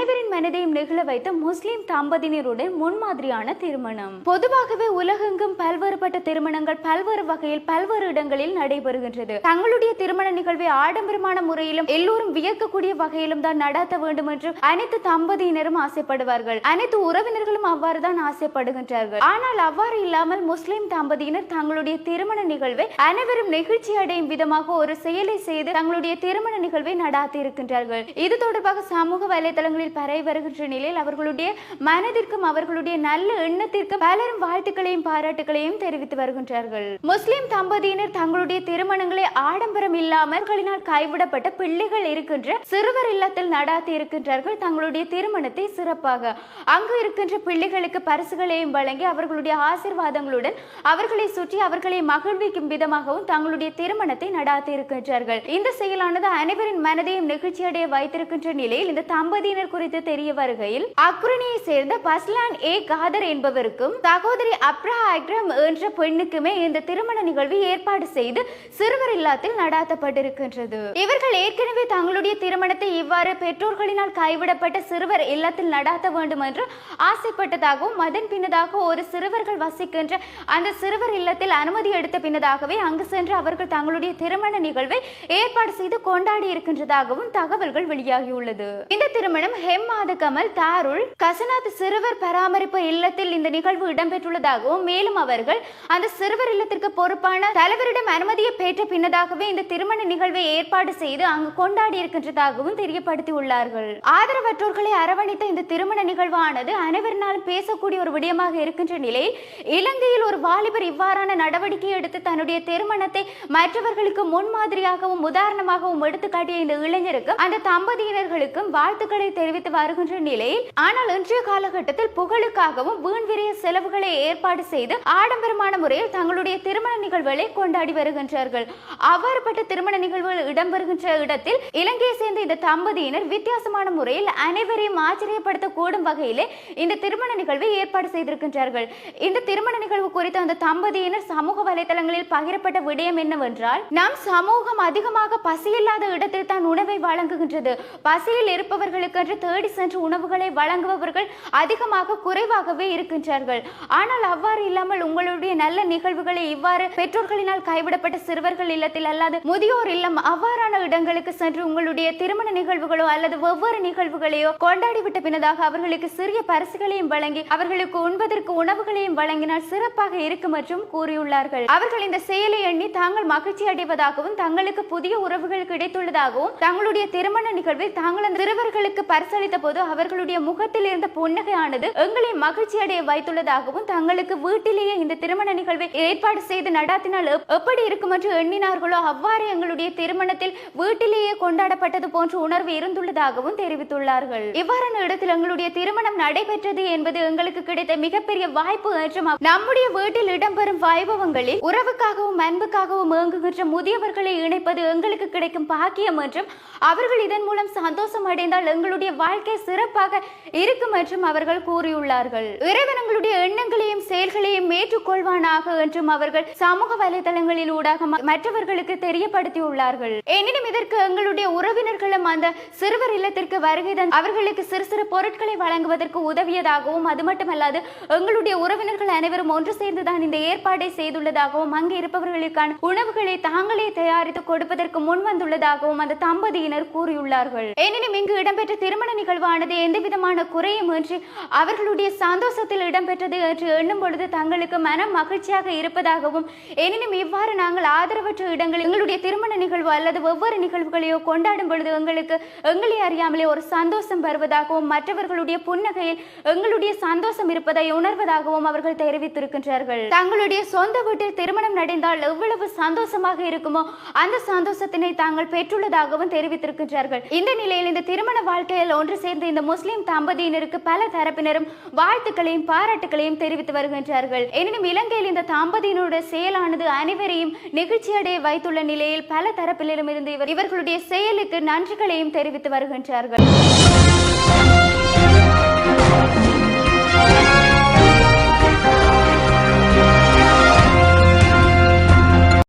அனைவரின் மனதையும் நெகிழ வைத்த முஸ்லிம் தம்பதியினருடன் முன்மாதிரியான திருமணம். பொதுவாகவே உலகெங்கும் பல்வேறுபட்ட திருமணங்கள் பல்வேறு வகையில் பல்வேறு இடங்களில் நடைபெறுகின்றது. தங்களுடைய திருமண நிகழ்வை ஆடம்பரமான முறையிலும் எல்லோரும் வியக்கக்கூடிய வகையிலும் தான் நடாத்த வேண்டும் என்று அனைத்து தம்பதியினரும் ஆசைப்படுவார்கள். அனைத்து உறவினர்களும் அவ்வாறு தான் ஆசைப்படுகின்றார்கள். ஆனால் அவ்வாறு இல்லாமல் முஸ்லிம் தம்பதியினர் தங்களுடைய திருமண நிகழ்வை அனைவரும் நெகிழ்ச்சி அடையும் விதமாக ஒரு செயலை செய்து தங்களுடைய திருமண நிகழ்வை நடாத்தி இருக்கின்றார்கள் இது தொடர்பாக சமூக வலைதளங்களில் பரவி வருகின்ற நிலையில் அவர்களுடைய மனதிற்கும் அவர்களுடைய நல்ல எண்ணத்திற்கும் பலரும் வாழ்த்துக்களையும் பாராட்டுகளையும் தெரிவித்து வருகின்றார்கள். முஸ்லிம் தம்பதியினர் தங்களுடைய திருமணங்களை ஆடம்பரம் இல்லாமல் கைவிடப்பட்ட பிள்ளைகள் இருக்கின்ற சிறுவர் இல்லத்தில் நடாத்தி இருக்கின்றார்கள். தங்களுடைய திருமணத்தை சிறப்பாக அங்கு இருக்கின்ற பிள்ளைகளுக்கு பரிசுகளையும் வழங்கி அவர்களுடைய ஆசிர்வாதங்களுடன் அவர்களை சுற்றி அவர்களை மகிழ்விக்கும் விதமாகவும் தங்களுடைய திருமணத்தை நடாத்தி இருக்கின்றார்கள். இந்த செயலானது அனைவரின் மனதையும் நிகழ்ச்சியடைய வைத்திருக்கின்ற நிலையில் இந்த தம்பதியினர் குறித்து தெரிய வருகையில் அக்ரணியை சேர்ந்த பஸ்லான் ஏ. காதர் என்பவருக்கும் சகோதரி அப்ரா அக்ரம் என்ற பெண்ணுக்குமே இந்த திருமண நிகழ்வு ஏற்பாடு செய்து சிறுவர் இல்லத்தில் நடாத்தப்பட்டிருக்கின்றது. இவர்கள் ஏற்கனவே தங்களுடைய திருமணத்தை இவ்வாறு பெற்றோர்களினால் கைவிடப்பட்ட சிறுவர் இல்லத்தில் நடாத்த வேண்டும் என்று ஆசைப்பட்டதாகவும் அதன் பின்னதாக ஒரு சிறுவர்கள் வசிக்கின்ற அந்த சிறுவர் இல்லத்தில் அனுமதி எடுத்த பின்னதாகவே அங்கு சென்று அவர்கள் தங்களுடைய திருமண நிகழ்வை ஏற்பாடு செய்து கொண்டாடி இருக்கின்றதாகவும் தகவல்கள் வெளியாகியுள்ளது. இந்த திருமணம் ஹெம்மா மாத கமல் தாருள் கசநாத் சிறுவர் பராமரிப்பு இல்லத்தில் இந்த நிகழ்வு இடம்பெற்றுள்ளதாகவும் மேலும் அவர்கள் அந்த சிறுவர் இல்லத்திற்கு பொறுப்பான தலைவரிடம் அனுமதியை பெற்ற பின்னதாகவே இந்த திருமண நிகழ்வை ஏற்பாடு செய்து அங்கு கொண்டாடி இருக்கின்றதாகவும் தெரியப்படுத்தி உள்ளார்கள் ஆதரவற்றோர்களை அரவணைத்த இந்த திருமண நிகழ்வானது அனைவரினாலும் பேசக்கூடிய ஒரு விடயமாக இருக்கின்ற நிலையில் இலங்கையில் ஒரு வாலிபர் இவ்வாறான நடவடிக்கை எடுத்து தன்னுடைய திருமணத்தை மற்றவர்களுக்கு முன்மாதிரியாகவும் உதாரணமாகவும் எடுத்துக்காட்டிய இந்த இளைஞருக்கும் அந்த தம்பதியினர்களுக்கும் வாழ்த்துக்களை தெரிவித்து வருகின்ற நிலையில் ஆனால் இன்றைய காலகட்டத்தில் புகழுக்காகவும் வீண் விரைய செலவுகளை ஏற்பாடு செய்து ஆடம்பரமான முறையில் தங்களுடைய திருமண நிகழ்வுகளை கொண்டாடி வருகின்றார்கள். அவ்வாறுபட்ட திருமண நிகழ்வுகள் இடம்பெறுகின்ற இடத்தில் இலங்கையை சேர்ந்த இந்த தம்பதியினர் வித்தியாசமான முறையில் அனைவரையும் ஆச்சரியப்படுத்த கூடும் வகையிலே இந்த திருமண நிகழ்வை ஏற்பாடு செய்திருக்கின்றார்கள். இந்த திருமண நிகழ்வு குறித்து அந்த தம்பதியினர் சமூக வலைதளங்களில் பகிரப்பட்ட விடயம் என்னவென்றால் நம் சமூகம் அதிகமாக பசியில்லாத இடத்தில் தான் உணவை வழங்குகின்றது. பசியில் இருப்பவர்களுக்கென்று தேடி சென்று உணவுகளை வழங்குபவர்கள் அதிகமாக குறைவாகவே இருக்கின்றார்கள். ஆனால் அவ்வாறு இல்லாமல் உங்களுடைய நல்ல நிகழ்வுகளை இவ்வாறு பெற்றோர்களினால் கைவிடப்பட்ட சிறுவர்கள் இல்லத்தில் அல்லாது முதியோர் இல்லம் அவ்வாறான இடங்களுக்கு சென்று உங்களுடைய திருமண நிகழ்வுகளோ அல்லது ஒவ்வொரு நிகழ்வுகளையோ கொண்டாடிவிட்ட பின்னதாக அவர்களுக்கு சிறிய பரிசுகளையும் வழங்கி அவர்களுக்கு உண்பதற்கு உணவுகளையும் வழங்கினால் சிறப்பாக இருக்கும் என்றும் கூறியுள்ளார்கள். அவர்கள் இந்த செயலை எண்ணி தாங்கள் மகிழ்ச்சி அடைவதாகவும் தங்களுக்கு புதிய உறவுகள் கிடைத்துள்ளதாகவும் தங்களுடைய திருமண நிகழ்வில் தாங்கள் அந்த சிறுவர்களுக்கு பரிசளித்த போது அவர்களுடைய முகத்தில் இருந்த புன்னகையானது எங்களை மகிழ்ச்சி அடைய வைத்துள்ளதாகவும் தங்களுக்கு வீட்டிலேயே இந்த திருமண நிகழ்வை ஏற்பாடு செய்து நடாத்தினால் எப்படி இருக்கும் என்று எண்ணினார்களோ அவ்வாறு எங்களுடைய திருமணத்தில் வீட்டிலேயே கொண்டாடப்பட்டது போன்ற உணர்வு இருந்துள்ளதாகவும் தெரிவித்துள்ளார்கள். இவ்வாறான இடத்தில் எங்களுடைய திருமணம் நடைபெற்றது என்பது எங்களுக்கு கிடைத்த மிகப்பெரிய வாய்ப்பு என்றும் நம்முடைய வீட்டில் இடம்பெறும் வைபவங்களில் உறவுக்காகவும் அன்புக்காகவும் ஏங்குகின்ற முதியவர்களை இணைப்பது எங்களுக்கு கிடைக்கும் பாக்கியம் என்றும் அவர்கள் இதன் மூலம் சந்தோஷம் அடைந்தால் எங்களுடைய வாழ்க்கை சிறப்பாக இருக்கும் என்றும் அவர்கள் கூறியுள்ளார்கள். இறைவனங்களுடைய எண்ணங்களையும் செயல்களையும் ஏற்றுக்கொள்வானாக என்றும் அவர்கள் சமூக வலைதளங்களில் ஊடாக மற்றவர்களுக்கு தெரியப்படுத்தியுள்ளார்கள். எனினும் இதற்கு எங்களுடைய உறவினர்களும் அந்த சிறுவர் இல்லத்திற்கு வருகை தந்து அவர்களுக்கு சிறு சிறு பொருட்களை வழங்குவதற்கு உதவியதாகவும் அது மட்டுமல்லாது எங்களுடைய உறவினர்கள் அனைவரும் ஒன்று சேர்ந்துதான் இந்த ஏற்பாடை செய்துள்ளதாகவும் அங்கு இருப்பவர்களுக்கான உணவுகளை தாங்களே தயாரித்து கொடுப்பதற்கு முன் வந்துள்ளதாகவும் அந்த தம்பதியினர் கூறியுள்ளார்கள். எனினும் இங்கு இடம்பெற்ற திருமண நிகழ்வு நிகழ்வானது எந்த விதமான குறையும் இன்றி அவர்களுடைய சந்தோஷத்தில் இடம்பெற்றது என்று எண்ணும் பொழுது தங்களுக்கு மனம் மகிழ்ச்சியாக இருப்பதாகவும் எனினும் இவ்வாறு நாங்கள் ஆதரவற்ற இடங்களில் எங்களுடைய திருமண நிகழ்வு அல்லது ஒவ்வொரு நிகழ்வுகளையோ கொண்டாடும் பொழுது எங்களுக்கு எங்களை அறியாமலே ஒரு சந்தோஷம் வருவதாகவும் மற்றவர்களுடைய புன்னகையில் எங்களுடைய சந்தோஷம் இருப்பதை உணர்வதாகவும் அவர்கள் தெரிவித்திருக்கின்றார்கள். தங்களுடைய சொந்த வீட்டில் திருமணம் நடந்தால் எவ்வளவு சந்தோஷமாக இருக்குமோ அந்த சந்தோஷத்தினை தாங்கள் பெற்றுள்ளதாகவும் தெரிவித்திருக்கின்றார்கள். இந்த நிலையில் இந்த திருமண வாழ்க்கையில் ஒன்று சேர்ந்த இந்த முஸ்லிம் தம்பதியினருக்கு பல தரப்பினரும் வாழ்த்துக்களையும் பாராட்டுகளையும் தெரிவித்து வருகின்றார்கள். எனினும் இலங்கையில் இந்த தம்பதியினருடைய செயலானது அனைவரையும் நெகிழ்ச்சியடைய வைத்துள்ள நிலையில் பல தரப்பிலும் இருந்து இவர் இவர்களுடைய செயலுக்கு நன்றிகளையும் தெரிவித்து வருகின்றார்கள்.